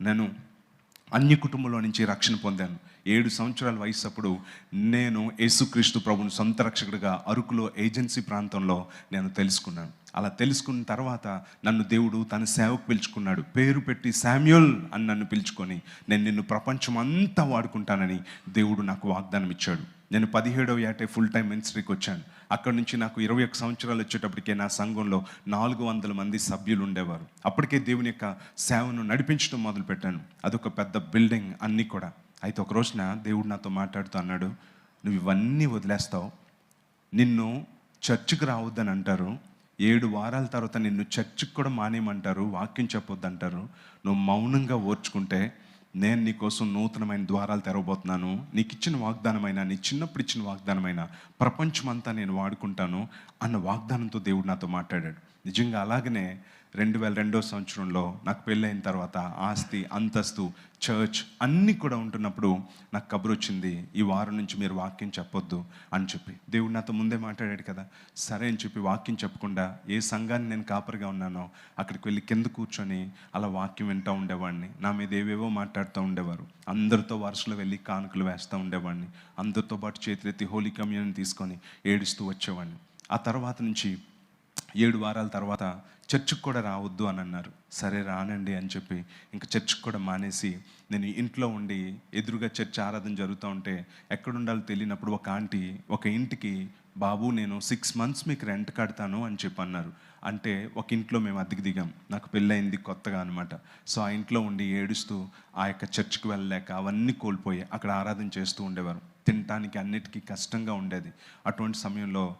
నేను అన్ని కుటుంబంలో నుంచి రక్షణ పొందాను. ఏడు సంవత్సరాల వయసు అప్పుడు నేను యేసుక్రీస్తు ప్రభుని సొంత రక్షకుడిగా అరకులో ఏజెన్సీ ప్రాంతంలో నేను తెలుసుకున్నాను. అలా తెలుసుకున్న తర్వాత నన్ను దేవుడు తన సేవకు పిలుచుకున్నాడు. పేరు పెట్టి శామ్యుల్ అని నన్ను పిలుచుకొని నేను నిన్ను ప్రపంచం అంతా వాడుకుంటానని దేవుడు నాకు వాగ్దానం ఇచ్చాడు. నేను పదిహేడవ ఏటే ఫుల్ టైం మినిస్ట్రీకి వచ్చాను. అక్కడ నుంచి నాకు ఇరవై ఒక్క సంవత్సరాలు వచ్చేటప్పటికే నా సంఘంలో నాలుగు వందల మంది సభ్యులు ఉండేవారు. అప్పటికే దేవుని యొక్క సేవను నడిపించడం మొదలుపెట్టాను. అదొక పెద్ద బిల్డింగ్ అన్నీ కూడా. అయితే ఒక రోజున దేవుడు నాతో మాట్లాడుతూ అన్నాడు నువ్వు ఇవన్నీ వదిలేస్తావు. నిన్ను చర్చికి రావద్దని అంటారు. ఏడు వారాల తర్వాత నిన్ను చర్చికి కూడా మానేయమంటారు వాక్యం చెప్పొద్దంటారు. నువ్వు మౌనంగా ఓర్చుకుంటే నేను నీకోసం నూతనమైన ద్వారాలు తెరవబోతున్నాను. నీకు ఇచ్చిన వాగ్దానమైన నీ చిన్నప్పుడు ఇచ్చిన వాగ్దానమైన ప్రపంచమంతా నేను వాడుకుంటాను అన్న వాగ్దానంతో దేవుడు నాతో మాట్లాడాడు. నిజంగా అలాగనే రెండు వేల రెండో సంవత్సరంలో నాకు పెళ్ళైన తర్వాత ఆస్తి అంతస్తు చర్చ్ అన్నీ కూడా ఉంటున్నప్పుడు నాకు కబురు వచ్చింది ఈ వారం నుంచి మీరు వాక్యం చెప్పొద్దు అని చెప్పి. దేవుడు నాతో ముందే మాట్లాడాడు కదా సరే అని చెప్పి వాక్యం చెప్పకుండా ఏ సంఘాన్ని నేను కాపరిగా ఉన్నానో అక్కడికి వెళ్ళి కింద కూర్చొని అలా వాక్యం వింటూ ఉండేవాడిని. నా మీద ఏవేవో మాట్లాడుతూ ఉండేవారు. అందరితో వరుసలో వెళ్ళి కానుకలు వేస్తూ ఉండేవాడిని. అందరితో పాటు చేతులెత్తి హోలీ కమ్యూనియన్ తీసుకొని ఏడుస్తూ వచ్చేవాడిని. ఆ తర్వాత నుంచి ఏడు వారాల తర్వాత చర్చికి కూడా రావద్దు అని అన్నారు. సరే రానండి అని చెప్పి ఇంకా చర్చికి కూడా మానేసి నేను ఇంట్లో ఉండి ఎదురుగా చర్చ్ ఆరాధన జరుగుతూ ఉంటే ఎక్కడుండాలో తెలియనప్పుడు ఒక ఆంటీ ఒక ఇంటికి బాబు నేను సిక్స్ మంత్స్ మీకు రెంట్ కడతాను అని చెప్పి అన్నారు. అంటే ఒక ఇంట్లో మేము అద్దెకి దిగాం. నాకు పెళ్ళయింది కొత్తగా అనమాట సో ఆ ఇంట్లో ఉండి ఏడుస్తూ ఆ యొక్క చర్చ్కి వెళ్ళలేక అవన్నీ కోల్పోయి అక్కడ ఆరాధన చేస్తూ ఉండేవారు. తినటానికి అన్నిటికీ కష్టంగా ఉండేది. అటువంటి సమయంలో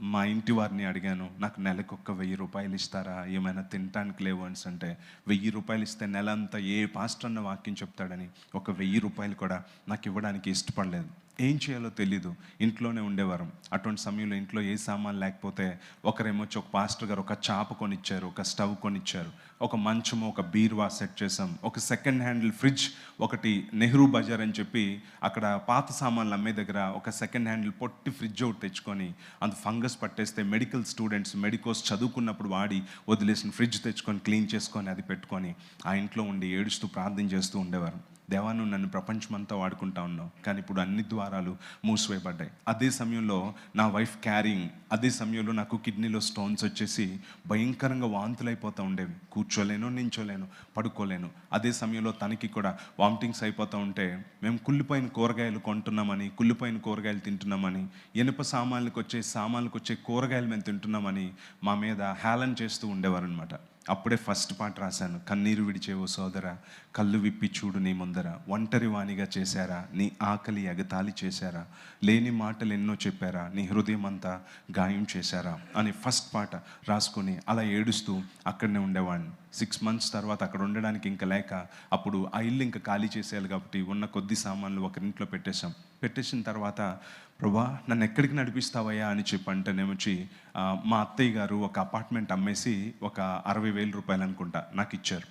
మా ఇంటి వారిని అడిగాను నాకు నెలకు ఒక్క వెయ్యి రూపాయలు ఇస్తారా? ఏమైనా తినటానికి లేవు అని అంటే వెయ్యి రూపాయలు ఇస్తే నెల అంతా ఏ పాస్టర్ అన్న వాక్యం చెప్తాడని ఒక వెయ్యి రూపాయలు కూడా నాకు ఇవ్వడానికి ఇష్టపడలేదు. ఏం చేయాలో తెలీదు. ఇంట్లోనే ఉండేవారం. అటువంటి సమయంలో ఇంట్లో ఏ సామాన్ లేకపోతే ఒకరేమో ఒక పాస్టర్ గారు ఒక చాప కొనిచ్చారు ఒక స్టవ్ కొనిచ్చారు ఒక మంచము ఒక బీరువా సెట్ చేసాం ఒక సెకండ్ హ్యాండిల్ ఫ్రిడ్జ్ ఒకటి నెహ్రూ బజార్ అని చెప్పి అక్కడ పాత సామాన్లు అమ్మే దగ్గర ఒక సెకండ్ హ్యాండిల్ పొట్టి ఫ్రిడ్జ్ ఒకటి తెచ్చుకొని అంత ఫంగస్ పట్టేస్తే మెడికల్ స్టూడెంట్స్ మెడికోస్ చదువుకున్నప్పుడు వాడి వదిలేసిన ఫ్రిడ్జ్ తెచ్చుకొని క్లీన్ చేసుకొని అది పెట్టుకొని ఆ ఇంట్లో ఉండి ఏడుస్తూ ప్రార్థన చేస్తూ ఉండేవారు. దేవా నువ్వు నన్ను ప్రపంచమంతా వాడుకుంటా ఉన్నావు. కానీ ఇప్పుడు అన్ని ద్వారాలు మూసివేయబడ్డాయి. అదే సమయంలో నా వైఫ్ క్యారింగ్ అదే సమయంలో నాకు కిడ్నీలో స్టోన్స్ వచ్చేసి భయంకరంగా వాంతులు అయిపోతూ ఉండేవి. కూర్చోలేను నించోలేను పడుకోలేను. అదే సమయంలో తనకి కూడా వామిటింగ్స్ అయిపోతూ ఉంటే మేము కుళ్ళిపోయిన కూరగాయలు కొంటున్నామని కుళ్ళిపోయిన కూరగాయలు తింటున్నామని ఇనుప సామాన్లకు వచ్చే సామాన్లకు వచ్చే కూరగాయలు మేము తింటున్నామని మా మీద హేళన చేస్తూ ఉండేవారు అనమాట అప్పుడే ఫస్ట్ పాట రాశాను. కన్నీరు విడిచేవో సోదర కళ్ళు విప్పి చూడు నీ ముందర. ఒంటరి వాణిగా చేశారా? నీ ఆకలి ఎగతాళి చేశారా? లేని మాటలు ఎన్నో చెప్పారా? నీ హృదయం అంతా గాయం చేశారా? అని ఫస్ట్ పాట రాసుకొని అలా ఏడుస్తూ అక్కడనే ఉండేవాడిని. సిక్స్ మంత్స్ తర్వాత అక్కడ ఉండడానికి ఇంకా లేక అప్పుడు ఆ ఇల్లు ఇంకా ఖాళీ చేసేయాలి కాబట్టి ఉన్న కొద్ది సామాన్లు ఒకరింట్లో పెట్టేశాం. పెట్టేసిన తర్వాత ప్రభా నన్ను ఎక్కడికి నడిపిస్తావయ్యా అని చెప్పి అంటేనేమొచ్చి నేమొచ్చి మా అత్తయ్య గారు ఒక అపార్ట్మెంట్ అమ్మేసి ఒక అరవై వేల రూపాయలు అనుకుంటా నాకు ఇచ్చారు.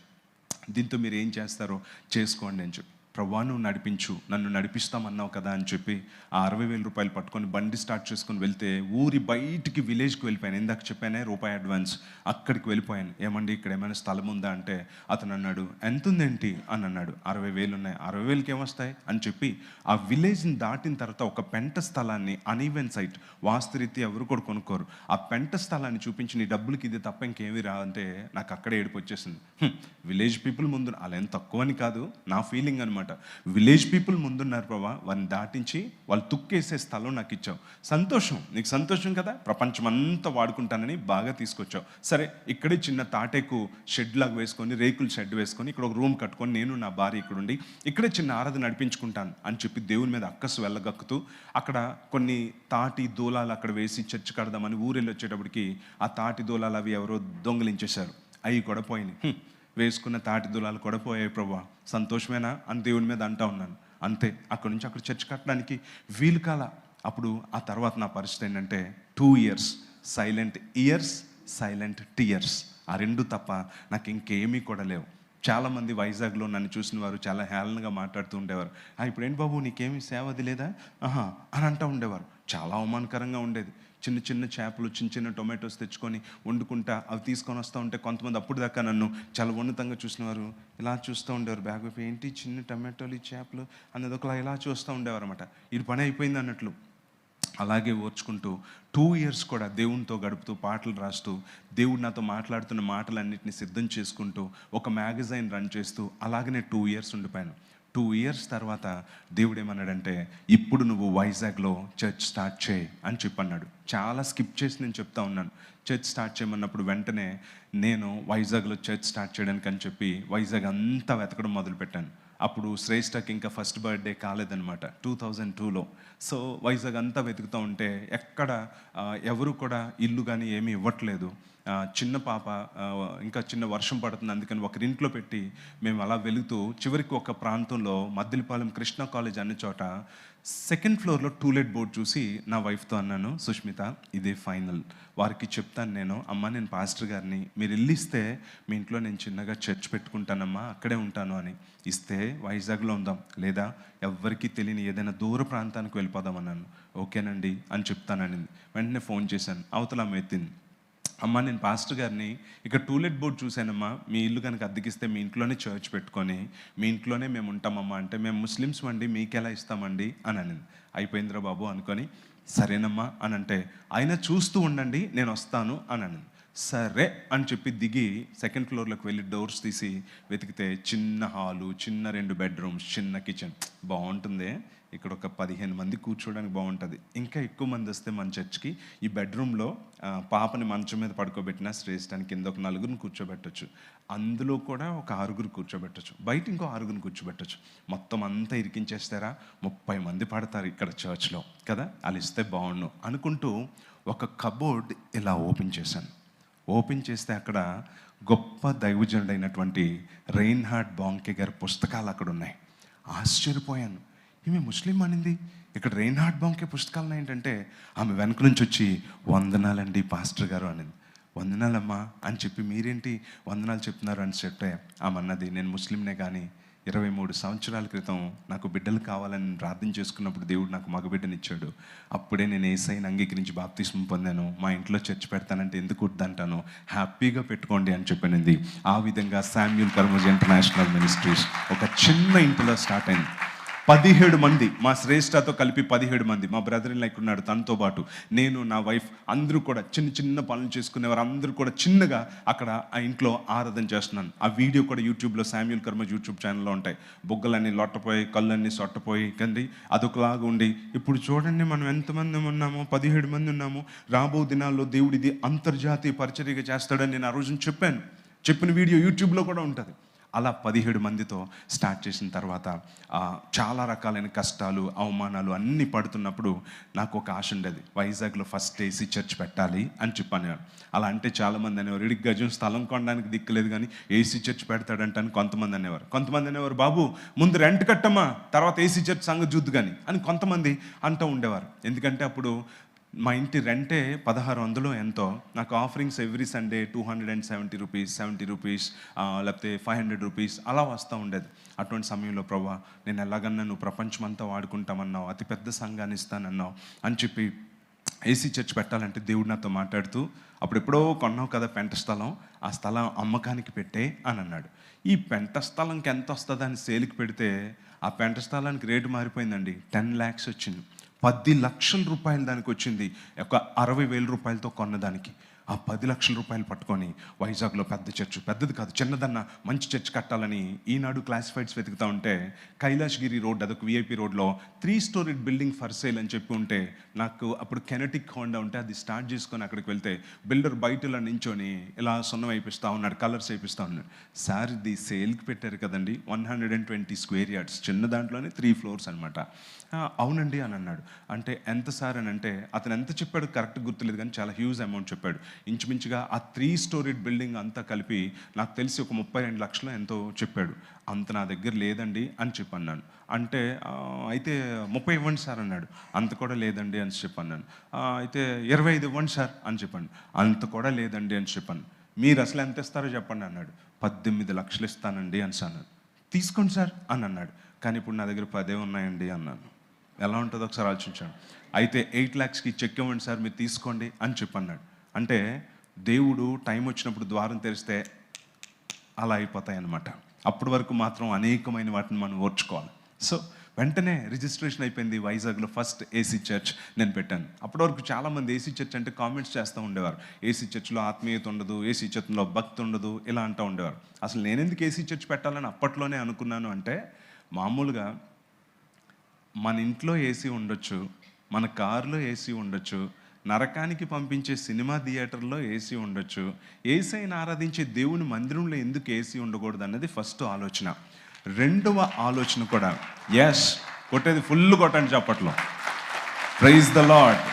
దీంతో మీరు ఏం చేస్తారో చేసుకోండి అని చెప్పి. ప్రభా నువ్వు నడిపించు. నన్ను నడిపిస్తామన్నావు కదా అని చెప్పి ఆ అరవై వేల రూపాయలు పట్టుకొని బండి స్టార్ట్ చేసుకొని వెళ్తే ఊరి బయటికి విలేజ్కి వెళ్ళిపోయాను. ఇందాక చెప్పానే రూపాయి అడ్వాన్స్ అక్కడికి వెళ్ళిపోయాను. ఏమండి ఇక్కడ ఏమైనా స్థలం ఉందా అంటే అతను అన్నాడు ఎంత ఉందేంటి అని అన్నాడు. అరవై వేలు ఉన్నాయి. అరవై వేలకి ఏమొస్తాయి అని చెప్పి ఆ విలేజ్ని దాటిన తర్వాత ఒక పెంట స్థలాన్ని అనీవెన్ సైట్ వాస్తురీతి ఎవరు కూడా కొనుక్కోరు. ఆ పెంట స్థలాన్ని చూపించి నీ డబ్బులకి ఇది తప్ప ఇంకేమీ రా అంటే నాకు అక్కడే ఏడుపు వచ్చేసింది. విలేజ్ పీపుల్ ముందు అలా ఏం తక్కువ అని కాదు. నా ఫీలింగ్ అనమాట విలేజ్ పీపుల్ ముందున్నారు ప్రభా వారిని దాటించి వాళ్ళు తుక్కేసే స్థలం నాకు ఇచ్చావు. సంతోషం నీకు సంతోషం కదా? ప్రపంచం అంతా వాడుకుంటానని బాగా తీసుకొచ్చావు. సరే ఇక్కడే చిన్న తాటేకు షెడ్ లాగా వేసుకొని రేకులు షెడ్ వేసుకొని ఇక్కడ ఒక రూమ్ కట్టుకొని నేను నా భార్య ఇక్కడ ఉండి ఇక్కడే చిన్న ఆరాధన నడిపించుకుంటాను అని చెప్పి దేవుని మీద అక్కసు వెళ్ళగక్కుతూ అక్కడ కొన్ని తాటి దూలాలు అక్కడ వేసి చర్చి కడదామని ఊరెళ్ళి వచ్చేటప్పటికి ఆ తాటి దూలాలు అవి ఎవరో దొంగిలించేశారు. అవి కూడా పోయినాయి. వేసుకున్న తాటి దులాలు కూడా పోయాయి ప్రభా. సంతోషమేనా? అని దేవుని మీద అంటా ఉన్నాను. అంతే. అక్కడ నుంచి అక్కడ చర్చ కట్టడానికి వీలు కాల. అప్పుడు ఆ తర్వాత నా పరిస్థితి ఏంటంటే two years silent years silent tears ఆ రెండు తప్ప నాకు ఇంకేమీ కూడా లేవు. చాలామంది వైజాగ్లో నన్ను చూసిన వారు చాలా హేళనగా మాట్లాడుతూ ఉండేవారు. "ఆ, ఇప్పుడు ఏంటి బాబు నీకేమి సేవ అది లేదా? ఆహా అని అంటూ ఉండేవారు. చాలా అవమానకరంగా ఉండేది. చిన్న చిన్న చేపలు చిన్న చిన్న టొమాటోస్ తెచ్చుకొని వండుకుంటా అవి తీసుకొని వస్తూ ఉంటే కొంతమంది అప్పుడు దాకా నన్ను చాలా ఉన్నతంగా చూసినవారు ఇలా చూస్తూ ఉండేవారు. బ్యాగ్ వైపు ఏంటి చిన్న టొమాటోలు ఈ చేపలు అనేది ఒకలా ఇలా చూస్తూ ఉండేవారు అనమాట ఇది పని అయిపోయింది అన్నట్లు. అలాగే ఓర్చుకుంటూ టూ ఇయర్స్ కూడా దేవునితో గడుపుతూ పాటలు రాస్తూ దేవుడు నాతో మాట్లాడుతున్న మాటలన్నింటినీ సిద్ధం చేసుకుంటూ ఒక మ్యాగజైన్ రన్ చేస్తూ అలాగనే టూ ఇయర్స్ ఉండిపోయాను. టూ ఇయర్స్ తర్వాత దేవుడు ఏమన్నాడంటే ఇప్పుడు నువ్వు వైజాగ్లో చర్చ్ స్టార్ట్ చేయి అని చెప్పన్నాడు. చాలా స్కిప్ చేసి నేను చెప్తా ఉన్నాను. చర్చ్ స్టార్ట్ చేయమన్నప్పుడు వెంటనే నేను వైజాగ్లో చర్చ్ స్టార్ట్ చేయడానికి అని చెప్పి వైజాగ్ అంతా వెతకడం మొదలుపెట్టాను. అప్పుడు శ్రేష్టకి ఇంకా ఫస్ట్ బర్త్డే కాలేదనమాట టూ థౌజండ్ టూలో. సో వైజాగ్ అంతా వెతుకుతూ ఉంటే ఎక్కడ ఎవరు కూడా ఇల్లు కానీ ఏమీ ఇవ్వట్లేదు. చిన్న పాప ఇంకా చిన్న వర్షం పడుతుంది అందుకని ఒకరింట్లో పెట్టి మేము అలా వెళుతూ చివరికి ఒక ప్రాంతంలో మద్దిలపాలెం కృష్ణ కాలేజ్ అనే చోట సెకండ్ ఫ్లోర్లో టూలెట్ బోర్డ్ చూసి నా వైఫ్తో అన్నాను సుష్మిత ఇదే ఫైనల్. వారికి చెప్తాను నేను అమ్మ నేను పాస్టర్ గారిని మీరు ఇల్లిస్తే మీ ఇంట్లో నేను చిన్నగా చర్చ్ పెట్టుకుంటానమ్మా అక్కడే ఉంటాను అని. ఇస్తే వైజాగ్లో ఉందాం లేదా ఎవ్వరికీ తెలియని ఏదైనా దూర ప్రాంతానికి వెళ్ళిపోదాం అన్నాను. ఓకేనండి అని చెప్తానని వెంటనే ఫోన్ చేశాను. అవతల ఆమె ఎత్తింది. అమ్మ నేను పాస్టర్ గారిని ఇక్కడ టూలెట్ బోర్డ్ చూశానమ్మా. మీ ఇల్లు కనుక అద్దెకిస్తే మీ ఇంట్లోనే చర్చ్ పెట్టుకొని మీ ఇంట్లోనే మేము ఉంటామమ్మా. అంటే మేము ముస్లిమ్స్ అండి మీకు ఎలా ఇస్తామండి? అని అనింది. అయిపోయిందిరా బాబు అనుకొని సరేనమ్మా అని అంటే ఆయన చూస్తూ ఉండండి నేను వస్తాను అని అనింది. సరే అని చెప్పి దిగి సెకండ్ ఫ్లోర్లోకి వెళ్ళి డోర్స్ తీసి వెతికితే చిన్న హాలు చిన్న రెండు బెడ్రూమ్స్ చిన్న కిచెన్ బాగుంటుంది. ఇక్కడ ఒక పదిహేను మంది కూర్చోవడానికి బాగుంటుంది. ఇంకా ఎక్కువ మంది వస్తే మన చర్చ్కి ఈ బెడ్రూమ్లో పాపని మంచం మీద పడుకోబెట్టిన శ్రేష్ఠానికి కింద ఒక నలుగురిని కూర్చోబెట్టొచ్చు. అందులో కూడా ఒక ఆరుగురు కూర్చోబెట్టొచ్చు. బయట ఇంకో ఆరుగురిని కూర్చోబెట్టొచ్చు. మొత్తం అంతా ఇరికించేస్తారా? ముప్పై మంది పడతారు ఇక్కడ చర్చ్లో. కదా? వాళ్ళు ఇస్తే బాగుండు అనుకుంటూ ఒక కబోర్డ్ ఇలా ఓపెన్ చేశాను. ఓపెన్ చేస్తే అక్కడ గొప్ప దైవజనుడైనటువంటి రెయిన్హార్డ్ బాంకే గారి పుస్తకాలు అక్కడ ఉన్నాయి. ఆశ్చర్యపోయాను. ఈమె ముస్లిం అనింది. ఇక్కడ రెయిన్ హార్ట్ బాంకే పుస్తకాలను ఏంటంటే ఆమె వెనక నుంచి వచ్చి వందనాలండి పాస్టర్ గారు అనింది. వందనాలమ్మా అని చెప్పి మీరేంటి వందనాలు చెప్తున్నారు అని చెప్తే ఆమె అన్నది నేను ముస్లింనే కానీ ఇరవై మూడు సంవత్సరాల క్రితం నాకు బిడ్డలు కావాలని ప్రార్థన చేసుకున్నప్పుడు దేవుడు నాకు మగబిడ్డనిచ్చాడు. అప్పుడే నేను ఏసైని అంగీకరించి బాప్తిస్మం పొందాను. మా ఇంట్లో చర్చ్ పెడతానంటే ఎందుకు వద్దంటాను? హ్యాపీగా పెట్టుకోండి అని చెప్పినది ఆ విధంగా శామ్యూల్ కర్మజ్ ఇంటర్నేషనల్ మినిస్ట్రీస్ ఒక చిన్న ఇంటిలో స్టార్ట్ అయింది. పదిహేడు మంది మా శ్రేష్టతో కలిపి పదిహేడు మంది మా బ్రదర్ ఇన్ లైక్ ఉన్నాడు తనతో పాటు. నేను నా వైఫ్ అందరూ కూడా చిన్న చిన్న పనులు చేసుకునేవారు. అందరూ కూడా చిన్నగా అక్కడ ఆ ఇంట్లో ఆరాధన చేస్తున్నాను. ఆ వీడియో కూడా యూట్యూబ్లో శామ్యుల్ కర్మ యూట్యూబ్ ఛానల్లో ఉంటాయి. బొగ్గలన్నీ లొట్టపోయి కళ్ళన్నీ సొట్టపోయి కండి అదొకలాగా ఉండి. ఇప్పుడు చూడండి మనం ఎంతమంది ఉన్నామో పదిహేడు మంది ఉన్నాము. రాబో దినాల్లో దేవుడిది అంతర్జాతీయ పరిచర్యగా చేస్తాడని నేను ఆ రోజున చెప్పాను. చెప్పిన వీడియో యూట్యూబ్లో కూడా ఉంటుంది. అలా పదిహేడు మందితో స్టార్ట్ చేసిన తర్వాత చాలా రకాలైన కష్టాలు అవమానాలు అన్నీ పడుతున్నప్పుడు నాకు ఒక ఆశ ఉండేది. వైజాగ్లో ఫస్ట్ ఏసీ చర్చ్ పెట్టాలి అని చెప్పాను. అలా అంటే చాలామంది అనేవారు ఇడికి గజం స్థలం కొనడానికి దిక్కులేదు కానీ ఏసీ చర్చ్ పెడతాడంట అని కొంతమంది అనేవారు. కొంతమంది అనేవారు బాబు ముందు రెంట్ కట్టమ్మా తర్వాత ఏసీ చర్చ్ సంగతి చూద్దు కానీ అని కొంతమంది అంటూ ఉండేవారు. ఎందుకంటే అప్పుడు మా ఇంటి రెంటే పదహారు వందలు ఎంతో. నాకు offerings every Sunday two hundred and seventy rupees seventy rupees లేకపోతే ఫైవ్ హండ్రెడ్ రూపీస్ అలా వస్తూ ఉండేది. అటువంటి సమయంలో ప్రభా నేను ఎలాగన్నా నువ్వు ప్రపంచమంతా వాడుకుంటామన్నావు అతిపెద్ద సంఘాన్ని ఇస్తానన్నావు అని చెప్పి ఏసీ చర్చ్ పెట్టాలంటే దేవుడు నాతో మాట్లాడుతూ అప్పుడు ఎప్పుడో కొన్నావు కదా పెంట స్థలం ఆ స్థలం అమ్మకానికి పెట్టే అని అన్నాడు. ఈ పెంట స్థలంకి ఎంత వస్తుందని అని పెడితే ఆ పెంట స్థలానికి రేటు మారిపోయిందండి. టెన్ ల్యాక్స్ వచ్చింది. పది లక్షల రూపాయలు దానికి వచ్చింది. ఒక అరవై వేల రూపాయలతో కొన్నదానికి ఆ పది లక్షల రూపాయలు పట్టుకొని వైజాగ్లో పెద్ద చర్చ్ పెద్దది కాదు చిన్నదన్న మంచి చర్చ్ కట్టాలని ఈనాడు క్లాసిఫైడ్స్ వెతుకుతా ఉంటే కైలాష్గిరి రోడ్ అదొక విఐపి రోడ్లో three storied building for sale అని చెప్పి ఉంటే నాకు అప్పుడు కెనటిక్ హోండా ఉంటే అది స్టార్ట్ చేసుకొని అక్కడికి వెళ్తే బిల్డర్ బయట ఇలా నించొని ఇలా సున్నం వేయిపిస్తూ ఉన్నాడు కలర్స్ వేయిపిస్తూ ఉన్నాడు. సార్ ఇది సేల్కి పెట్టారు కదండి one hundred and twenty square yards చిన్న దాంట్లోనే త్రీ ఫ్లోర్స్ అనమాట అవునండి అని అన్నాడు. అంటే ఎంత సార్ అని అంటే అతను ఎంత చెప్పాడు కరెక్ట్ గుర్తులేదు కానీ చాలా హ్యూజ్ అమౌంట్ చెప్పాడు. ఇంచుమించుగా ఆ త్రీ స్టోరీడ్ బిల్డింగ్ అంతా కలిపి నాకు తెలిసి ఒక ముప్పై రెండు లక్షలు ఎంతో చెప్పాడు. అంత నా దగ్గర లేదండి అని చెప్పన్నాను. అంటే అయితే ముప్పై ఇవ్వండి సార్ అన్నాడు. అంత కూడా లేదండి అని చెప్పన్నాను. అయితే ఇరవై ఐదు ఇవ్వండి సార్ అని చెప్పాను. అంత కూడా లేదండి అని చెప్పాను. మీరు అసలు ఎంత ఇస్తారో చెప్పండి అన్నాడు. పద్దెనిమిది లక్షలు ఇస్తానండి అని అన్నాను. తీసుకోండి సార్ అని అన్నాడు. కానీ ఇప్పుడు నా దగ్గర పదే ఉన్నాయండి అన్నాను. ఎలా ఉంటుందో ఒకసారి ఆలోచించాను అయితే ఎయిట్ ల్యాక్స్కి చెక్ ఇవ్వండి సార్ మీరు తీసుకోండి అని చెప్పన్నాడు. అంటే దేవుడు టైం వచ్చినప్పుడు ద్వారం తెరిస్తే అలా అయిపోతాయి అన్నమాట అప్పటి వరకు మాత్రం అనేకమైన వాటిని మనం ఓర్చుకోవాలి. సో వెంటనే రిజిస్ట్రేషన్ అయిపోయింది వైజాగ్లో ఫస్ట్ ఏసీ చర్చ్ నేను పెట్టాను. అప్పటి వరకు చాలామంది ఏసీ చర్చ్ అంటే కామెంట్స్ చేస్తూ ఉండేవారు. ఏసీ చర్చ్లో ఆత్మీయత ఉండదు ఏసీ చర్చ్లో భక్తి ఉండదు ఇలా అంటూ ఉండేవారు. అసలు నేను ఎందుకు ఏసీ చర్చ్ పెట్టాలని అప్పట్లోనే అనుకున్నాను అంటే మామూలుగా మన ఇంట్లో ఏసీ ఉండొచ్చు మన కారులో ఏసీ ఉండొచ్చు నరకానికి పంపించే సినిమా థియేటర్లో ఏసీ ఉండొచ్చు ఏసైని ఆరాధించే దేవుని మందిరంలో ఎందుకు ఏసీ ఉండకూడదు అన్నది ఫస్ట్ ఆలోచన. రెండవ ఆలోచన కూడా ఎస్ కొట్టేది ఫుల్ కొట్టండి చప్పట్లో. ప్రైజ్ ద లాడ్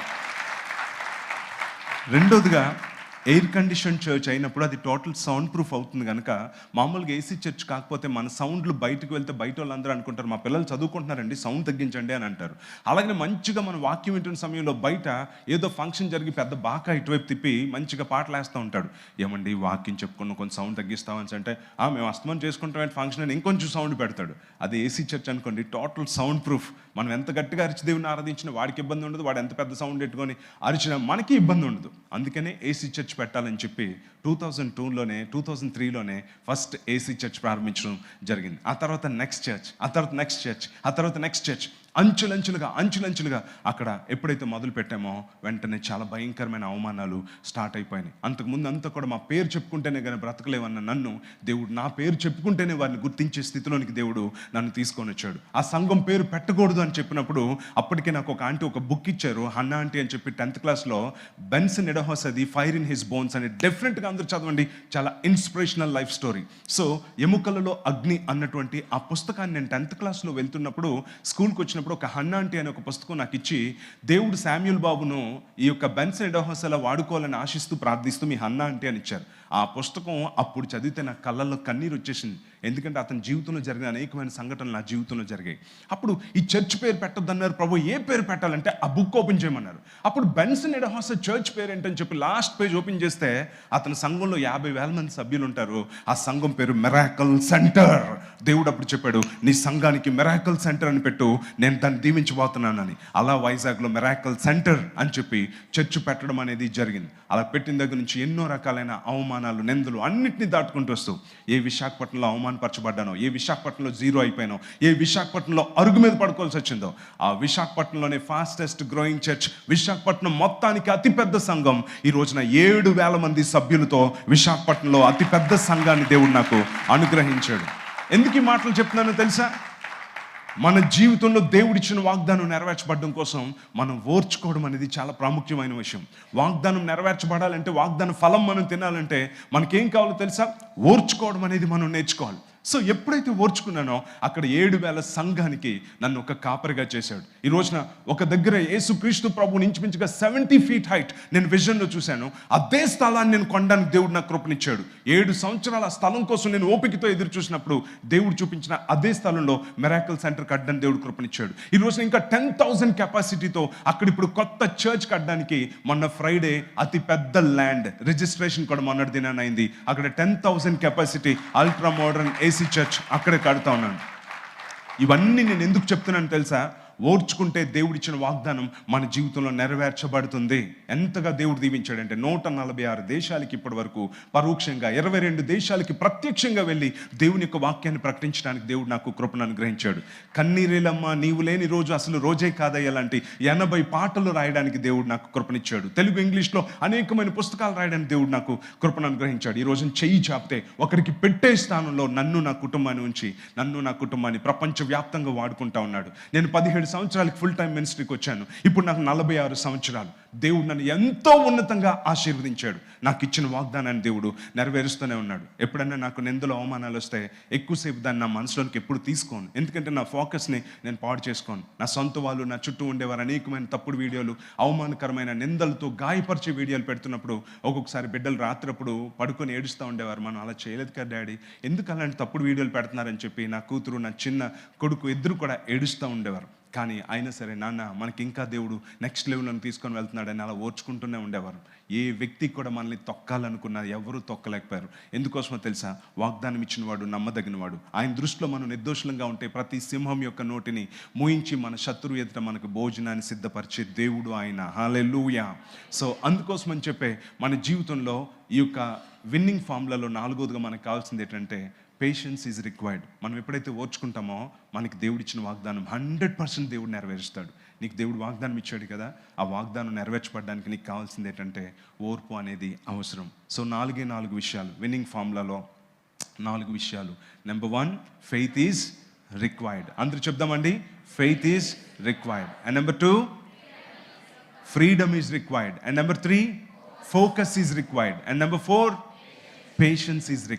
రెండోదిగా ఎయిర్ కండిషన్ చర్చ్ అయినప్పుడు అది టోటల్ సౌండ్ ప్రూఫ్ అవుతుంది కనుక మామూలుగా ఏసీ చర్చ్ కాకపోతే మన సౌండ్లు బయటకు వెళ్తే బయట వాళ్ళందరూ అనుకుంటారు మా పిల్లలు చదువుకుంటున్నారండి సౌండ్ తగ్గించండి అని అంటారు. అలాగే మంచిగా మన వాక్యం వింటున్న సమయంలో బయట ఏదో ఫంక్షన్ జరిగి పెద్ద బాకా ఇటువైపు తిప్పి మంచిగా పాటలు వేస్తూ ఉంటాడు. ఏమండి వాక్యం చెప్పుకున్న కొంచెం సౌండ్ తగ్గిస్తామని అంటే "ఆ, మేము అస్తమం చేసుకుంటాం ఫంక్షన్ అని ఇంకొంచెం సౌండ్ పెడతాడు. అది ఏసీ చర్చ్ అనుకోండి టోటల్ సౌండ్ ప్రూఫ్ మనం ఎంత గట్టిగా అరిచి దేవుని ఆరాధించిన వాడికి ఇబ్బంది ఉండదు వాడు ఎంత పెద్ద సౌండ్ పెట్టుకొని అరిచినా మనకి ఇబ్బంది ఉండదు. అందుకనే ఏసీ చర్చ్ పెట్టాలని చెప్పి టూ థౌజండ్ టూలోనే టూ థౌజండ్ త్రీలోనే ఫస్ట్ ఏసీ చర్చ్ ప్రారంభించడం జరిగింది. ఆ తర్వాత నెక్స్ట్ చర్చ్ ఆ తర్వాత నెక్స్ట్ చర్చ్ ఆ తర్వాత నెక్స్ట్ చర్చ్ అంచులంచులుగా అంచులంచులుగా అక్కడ ఎప్పుడైతే మొదలు పెట్టామో వెంటనే చాలా భయంకరమైన అవమానాలు స్టార్ట్ అయిపోయినాయి. అంతకుముందు అంతా కూడా మా పేరు చెప్పుకుంటేనే కానీ బ్రతకలేవన్న నన్ను దేవుడు నా పేరు చెప్పుకుంటేనే వారిని గుర్తించే స్థితిలోనికి దేవుడు నన్ను తీసుకొని వచ్చాడు. ఆ సంఘం పేరు పెట్టకూడదు అని చెప్పినప్పుడు అప్పటికే నాకు ఒక ఆంటీ ఒక బుక్ ఇచ్చారు హన్నా ఆంటీ అని చెప్పి టెన్త్ క్లాస్లో బెన్స్ నిడహోస్ అది ఫైర్ ఇన్ హిస్ బోన్స్ అని డెఫినెట్గా అందరూ చదవండి. చాలా ఇన్స్పిరేషనల్ లైఫ్ స్టోరీ. సో ఎముకలలో అగ్ని అన్నటువంటి ఆ పుస్తకాన్ని నేను టెన్త్ క్లాస్లో వెళ్తున్నప్పుడు స్కూల్కి వచ్చినప్పుడు ఒక హన్నా అంటే అనే ఒక పుస్తకం నాకు ఇచ్చి దేవుడు శామ్యుల్ బాబును ఈ యొక్క బెన్స్ నిడహోస్ వాడుకోవాలని ఆశిస్తూ ప్రార్థిస్తూ మీ హన్నా ఆంటీ అని ఇచ్చారు. ఆ పుస్తకం అప్పుడు చదివితే నా కళ్ళల్లో కన్నీరు వచ్చేసింది. ఎందుకంటే అతని జీవితంలో జరిగిన అనేకమైన సంఘటనలు నా జీవితంలో జరిగాయి. అప్పుడు ఈ చర్చ్ పేరు పెట్టొద్దన్నారు. ప్రభు ఏ పేరు పెట్టాలంటే ఆ బుక్ ఓపెన్ చేయమన్నారు. అప్పుడు బెన్సన్ ఎడహాస చర్చ్ పేరు ఏంటని చెప్పి లాస్ట్ పేజ్ ఓపెన్ చేస్తే అతని సంఘంలో యాభై వేల మంది సభ్యులు ఉంటారు. ఆ సంఘం పేరు మెరాకల్ సెంటర్. దేవుడు అప్పుడు చెప్పాడు నీ సంఘానికి మెరాకల్ సెంటర్ అని పెట్టు. నేను దాన్ని దీవించబోతున్నానని. అలా వైజాగ్లో మెరాకల్ సెంటర్ అని చెప్పి చర్చ్ పెట్టడం అనేది జరిగింది. అలా పెట్టిన దగ్గర నుంచి ఎన్నో రకాలైన అవమానాలు నిందలు అన్నిటినీ దాటుకుంటూ వస్తూ ఏ విశాఖపట్నంలో అవమానం అవమానపరచబడ్డానో ఏ విశాఖపట్నంలో జీరో అయిపోయానో ఏ విశాఖపట్నంలో అరుగు మీద పడుకోవాల్సి వచ్చిందో ఆ విశాఖపట్నంలోనే ఫాస్టెస్ట్ గ్రోయింగ్ చర్చ్ విశాఖపట్నం మొత్తానికి అతిపెద్ద సంఘం. ఈ రోజున ఏడు వేల మంది సభ్యులతో విశాఖపట్నంలో అతిపెద్ద సంఘాన్ని దేవుడు నాకు అనుగ్రహించాడు. ఎందుకు ఈ మాటలు చెప్తున్నానో తెలుసా? మన జీవితంలో దేవుడిచ్చిన వాగ్దానం నెరవేర్చబడడం కోసం మనం ఓర్చుకోవడం అనేది చాలా ప్రాముఖ్యమైన విషయం. వాగ్దానం నెరవేర్చబడాలంటే వాగ్దాన ఫలం మనం తినాలంటే మనకేం కావాలో తెలుసా? ఓర్చుకోవడం అనేది మనం నేర్చుకోవాలి. సో ఎప్పుడైతే ఓర్చుకున్నానో అక్కడ ఏడు వేల సంఘానికి నన్ను ఒక కాపరిగా చేశాడు. ఈ రోజున ఒక దగ్గర యేసుక్రీస్తు ప్రభుని ఇంచుమించుగా సెవెంటీ ఫీట్ హైట్ నేను విజన్లో చూశాను. అదే స్థలాన్ని నేను కొనడానికి దేవుడు నాకు కృపనిచ్చాడు. ఏడు సంవత్సరాల స్థలం కోసం నేను ఓపికతో ఎదురు చూసినప్పుడు దేవుడు చూపించిన అదే స్థలంలో మెరాకల్ సెంటర్ కట్టడానికి దేవుడు కృపనిచ్చాడు. ఈ రోజున ఇంకా టెన్ థౌసండ్ కెపాసిటీతో అక్కడ ఇప్పుడు కొత్త చర్చ్ కట్టడానికి మొన్న ఫ్రైడే అతి పెద్ద ల్యాండ్. రిజిస్ట్రేషన్ కూడా మొన్నటి దినాన్ని అయింది. అక్కడ ten thousand capacity ultra modern AC church అక్కడే కడతా ఉన్నాను. ఇవన్నీ నేను ఎందుకు చెప్తున్నాను తెలుసా? ఓర్చుకుంటే దేవుడిచ్చిన వాగ్దానం మన జీవితంలో నెరవేర్చబడుతుంది. ఎంతగా దేవుడు దీవించాడంటే నూట నలభై ఆరు దేశాలకి ఇప్పటి వరకు పరోక్షంగా ఇరవై రెండు దేశాలకి ప్రత్యక్షంగా వెళ్ళి దేవుని యొక్క వాక్యాన్ని ప్రకటించడానికి దేవుడు నాకు కృపను అనుగ్రహించాడు. కన్నీరేలమ్మ నీవు లేని రోజు అసలు రోజే కాదయ్య లాంటి ఎనభై పాటలు రాయడానికి దేవుడు నాకు కృపనిచ్చాడు. తెలుగు ఇంగ్లీష్లో అనేకమైన పుస్తకాలు రాయడానికి దేవుడు నాకు కృపను అనుగ్రహించాడు. ఈ రోజున చెయ్యి చాపితే ఒకరికి పెట్టే స్థానంలో నన్ను నా కుటుంబాన్ని ఉంచి నన్ను నా కుటుంబాన్ని ప్రపంచవ్యాప్తంగా వాడుకుంటా ఉన్నాడు. నేను పదిహేడు సంవత్సరాలకి ఫుల్ టైం మినిస్ట్రీకి వచ్చాను. ఇప్పుడు నాకు నలభై ఆరు సంవత్సరాలు. దేవుడు నన్ను ఎంతో ఉన్నతంగా ఆశీర్వదించాడు. నాకు ఇచ్చిన వాగ్దానాన్ని దేవుడు నెరవేరుస్తూనే ఉన్నాడు. ఎప్పుడన్నా నాకు నిందలు అవమానాలు వస్తే ఎక్కువసేపు దాన్ని నా మనసులోనికి ఎప్పుడు తీసుకోను. ఎందుకంటే నా ఫోకస్ని నేను పాడు చేసుకోను. నా సొంత వాళ్ళు నా చుట్టూ ఉండేవారు అనేకమైన తప్పుడు వీడియోలు అవమానకరమైన నిందలతో గాయపరిచే వీడియోలు పెడుతున్నప్పుడు ఒక్కొక్కసారి బిడ్డలు రాత్రప్పుడు పడుకొని ఏడుస్తూ ఉండేవారు. మనం అలా చేయలేదు కదా డాడీ. ఎందుకు అలాంటి తప్పుడు వీడియోలు పెడుతున్నారని చెప్పి నా కూతురు నా చిన్న కొడుకు ఇద్దరు కూడా ఏడుస్తూ ఉండేవారు. కానీ అయినా సరే నాన్న మనకి ఇంకా దేవుడు నెక్స్ట్ లెవెల్ని తీసుకొని వెళ్తున్నాడని అలా ఓర్చుకుంటూనే ఉండేవారు. ఏ వ్యక్తికి కూడా మనల్ని తొక్కాలనుకున్నా ఎవరూ తొక్కలేకపోయారు. ఎందుకోసమో తెలుసా? వాగ్దానం ఇచ్చినవాడు నమ్మదగినవాడు. ఆయన దృష్టిలో మనం నిర్దోషులంగా ఉంటే ప్రతి సింహం యొక్క నోటిని మూయించి మన శత్రువు ఎదుట మనకు భోజనాన్ని సిద్ధపరిచే దేవుడు ఆయన. హాలెలూయా సో అందుకోసమని చెప్పే మన జీవితంలో ఈ యొక్క విన్నింగ్ ఫామ్లలో నాలుగోదిగా మనకు కావాల్సింది ఏంటంటే పేషెన్స్ ఈజ్ రిక్వైర్డ్ మనం ఎప్పుడైతే ఓర్చుకుంటామో మనకి దేవుడిచ్చిన వాగ్దానం హండ్రెడ్ పర్సెంట్ దేవుడు నెరవేరుస్తాడు. నీకు దేవుడు వాగ్దానం ఇచ్చాడు కదా ఆ వాగ్దానం నెరవేర్చబడడానికి నీకు కావాల్సింది ఏంటంటే ఓర్పు అనేది అవసరం. సో నాలుగే నాలుగు విషయాలు. విన్నింగ్ ఫామ్లలో నాలుగు విషయాలు. Number one faith is required అందరు చెప్దామండి. Faith is required and number two freedom is required and number three focus is required and number four patience is required